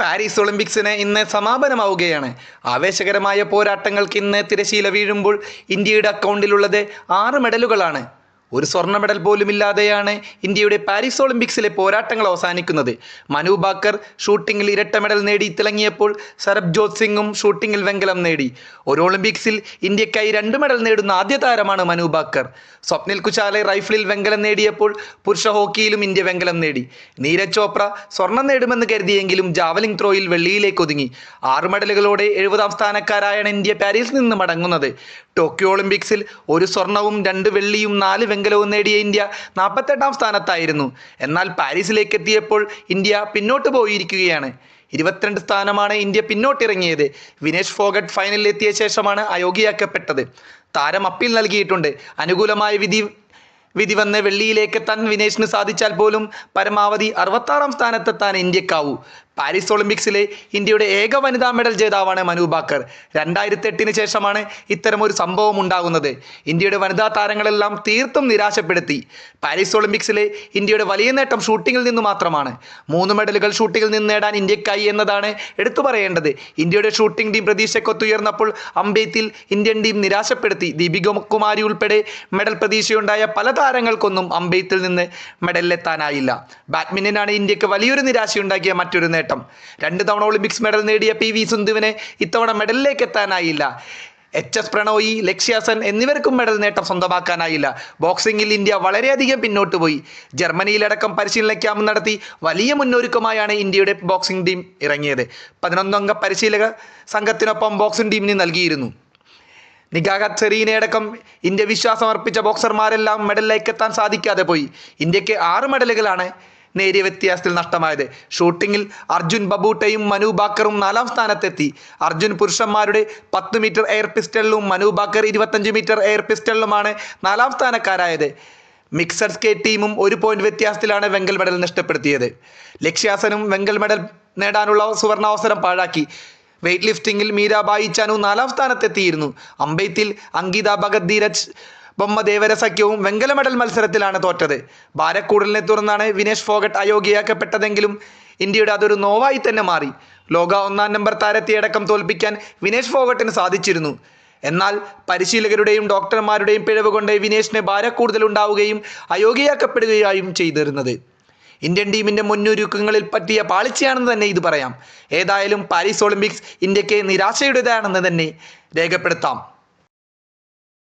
Paris ഒളിമ്പിക്സിന് ഇന്ന് സമാപനമാവുകയാണ്. ആവേശകരമായ പോരാട്ടങ്ങൾക്ക് ഇന്ന് തിരശീല വീഴുമ്പോൾ ഇന്ത്യയുടെ അക്കൗണ്ടിലുള്ളത് ആറ് മെഡലുകളാണ്. ഒരു സ്വർണ മെഡൽ പോലും ഇല്ലാതെയാണ് ഇന്ത്യയുടെ പാരീസ് ഒളിമ്പിക്സിലെ പോരാട്ടങ്ങൾ അവസാനിക്കുന്നത്. മനു ബാക്കർ ഷൂട്ടിങ്ങിൽ ഇരട്ട മെഡൽ നേടി തിളങ്ങിയപ്പോൾ സരബ്ജോത് സിംഗും ഷൂട്ടിങ്ങിൽ വെങ്കലം നേടി. ഒരു ഒളിമ്പിക്സിൽ ഇന്ത്യക്കായി രണ്ട് മെഡൽ നേടുന്ന ആദ്യ താരമാണ് മനു ബാക്കർ. സ്വപ്നിൽ കുശാലെ റൈഫിളിൽ വെങ്കലം നേടിയപ്പോൾ പുരുഷ ഹോക്കിയിലും ഇന്ത്യ വെങ്കലം നേടി. നീരജ് ചോപ്ര സ്വർണം നേടുമെന്ന് കരുതിയെങ്കിലും ജാവലിംഗ് ത്രോയിൽ വെള്ളിയിലേക്ക് ഒതുങ്ങി. ആറ് മെഡലുകളോടെ എഴുപതാം സ്ഥാനക്കാരായാണ് ഇന്ത്യ പാരീസിൽ നിന്ന് മടങ്ങുന്നത്. ടോക്കിയോ ഒളിമ്പിക്സിൽ ഒരു സ്വർണവും രണ്ട് വെള്ളിയും നാല് വെങ്കലവും നേടിയ ഇന്ത്യ നാൽപ്പത്തെട്ടാം സ്ഥാനത്തായിരുന്നു. എന്നാൽ പാരീസിലേക്ക് എത്തിയപ്പോൾ ഇന്ത്യ പിന്നോട്ട് പോയിരിക്കുകയാണ്. ഇരുപത്തിരണ്ട് സ്ഥാനമാണ് ഇന്ത്യ പിന്നോട്ടിറങ്ങിയത്. വിനേഷ് ഫോഗട്ട് ഫൈനലിൽ എത്തിയ ശേഷമാണ് അയോഗ്യയാക്കപ്പെട്ടത്. താരം അപ്പീൽ നൽകിയിട്ടുണ്ട്. അനുകൂലമായ വിധി വിധി വന്ന് വെള്ളിയിലേക്ക് എത്താൻ വിനേഷിന് സാധിച്ചാൽ പോലും പരമാവധി അറുപത്താറാം സ്ഥാനത്തെത്താൻ ഇന്ത്യക്കാവൂ. പാരീസ് ഒളിമ്പിക്സിലെ ഇന്ത്യയുടെ ഏക വനിതാ മെഡൽ ജേതാവാണ് മനു ബാക്കർ. രണ്ടായിരത്തി എട്ടിന് ശേഷമാണ് ഇത്തരമൊരു സംഭവം ഉണ്ടാകുന്നത്. ഇന്ത്യയുടെ വനിതാ താരങ്ങളെല്ലാം തീർത്തും നിരാശപ്പെടുത്തി. പാരീസ് ഒളിമ്പിക്സിലെ ഇന്ത്യയുടെ വലിയ നേട്ടം ഷൂട്ടിങ്ങിൽ നിന്ന് മാത്രമാണ്. മൂന്ന് മെഡലുകൾ ഷൂട്ടിങ്ങിൽ നിന്ന് നേടാൻ ഇന്ത്യക്കായി എന്നതാണ് എടുത്തു പറയേണ്ടത്. ഇന്ത്യയുടെ ഷൂട്ടിംഗ് ടീം പ്രതീക്ഷക്കൊത്തുയർന്നപ്പോൾ അമ്പെയ്ത്തിൽ ഇന്ത്യൻ ടീം നിരാശപ്പെടുത്തി. ദീപിക കുമാരി ഉൾപ്പെടെ മെഡൽ പ്രതീക്ഷയുണ്ടായ പല താരങ്ങൾക്കൊന്നും അമ്പെയ്ത്തിൽ നിന്ന് മെഡലിലെത്താനായില്ല ബാഡ്മിന്റനാണ് ഇന്ത്യയ്ക്ക് വലിയൊരു നിരാശയുണ്ടാക്കിയ മറ്റൊരു നേട്ടം. രണ്ട് തവണ ഒളിമ്പിക്സ് മെഡൽ നേടിയ പി വി സിന്ധുവിന് ഇത്തവണ മെഡലിലേക്ക് എത്താനായില്ല. എച്ച് എസ് പ്രണോയി ലക്ഷ്യാസൻ എന്നിവർക്കും മെഡൽ നേട്ടം സ്വന്തമാക്കാനായില്ല. ബോക്സിംഗിൽ ഇന്ത്യ വളരെയധികം പിന്നോട്ട് പോയി. ജർമ്മനിയിലടക്കം പരിശീലന ക്യാമ്പ് നടത്തി വലിയ മുന്നൊരുക്കമായാണ് ഇന്ത്യയുടെ ബോക്സിംഗ് ടീം ഇറങ്ങിയത്. പതിനൊന്നംഗ പരിശീലക സംഘത്തിനൊപ്പം ബോക്സിംഗ് ടീമിന് നൽകിയിരുന്നു. നിഗാഹത്ത് സെറീനയടക്കം ഇന്ത്യ വിശ്വാസം അർപ്പിച്ച ബോക്സർമാരെല്ലാം മെഡലിലേക്ക് എത്താൻ സാധിക്കാതെ പോയി. ഇന്ത്യയ്ക്ക് ആറ് മെഡലുകളാണ് നേരിയ വ്യത്യാസത്തിൽ നഷ്ടമായത്. ഷൂട്ടിങ്ങിൽ അർജുൻ ബബൂട്ടയും മനു ബാക്കറും നാലാം സ്ഥാനത്തെത്തി. അർജുൻ പുരുഷന്മാരുടെ പത്ത് മീറ്റർ എയർ പിസ്റ്റളിലും മനു ബാക്കർ ഇരുപത്തഞ്ച് മീറ്റർ എയർ പിസ്റ്റളിലുമാണ് നാലാം സ്ഥാനക്കാരായത്. മിക്സഡ് സ്കേറ്റ് ടീമും ഒരു പോയിന്റ് വ്യത്യാസത്തിലാണ് വെങ്കൽ മെഡൽ നഷ്ടപ്പെടുത്തിയത്. ലക്ഷ്യാസനും വെങ്കൽ മെഡൽ നേടാനുള്ള സുവർണാവസരം പാഴാക്കി. വെയ്റ്റ് ലിഫ്റ്റിംഗിൽ മീരാബായി ചാനു നാലാം സ്ഥാനത്തെത്തിയിരുന്നു. അമ്പെയ്ത്തിൽ അങ്കിത ഭഗത് ധീരജ് ബൊമ്മദേവര സഖ്യവും വെങ്കല മെഡൽ മത്സരത്തിലാണ് തോറ്റത്. ഭാരക്കൂടലിനെ തുടർന്നാണ് വിനേഷ് ഫോഗട്ട് അയോഗ്യയാക്കപ്പെട്ടതെങ്കിലും ഇന്ത്യയുടെ അതൊരു നോവായി തന്നെ മാറി. ലോക ഒന്നാം നമ്പർ താരത്തെയടക്കം തോൽപ്പിക്കാൻ വിനേഷ് ഫോഗട്ടിന് സാധിച്ചിരുന്നു. എന്നാൽ പരിശീലകരുടെയും ഡോക്ടർമാരുടെയും പിഴവ് കൊണ്ട് വിനേഷിന് ഭാരക്കൂടുതൽ ഉണ്ടാവുകയും അയോഗ്യയാക്കപ്പെടുകയും ചെയ്തിരുന്നത്. ഇന്ത്യൻ ടീമിന്റെ മുന്നൊരുക്കങ്ങളിൽ പറ്റിയ പാളിച്ചയാണെന്ന് തന്നെ ഇത് പറയാം. ഏതായാലും പാരീസ് ഒളിമ്പിക്സ് ഇന്ത്യയ്ക്ക് നിരാശയുടേതാണെന്ന് തന്നെ രേഖപ്പെടുത്താം.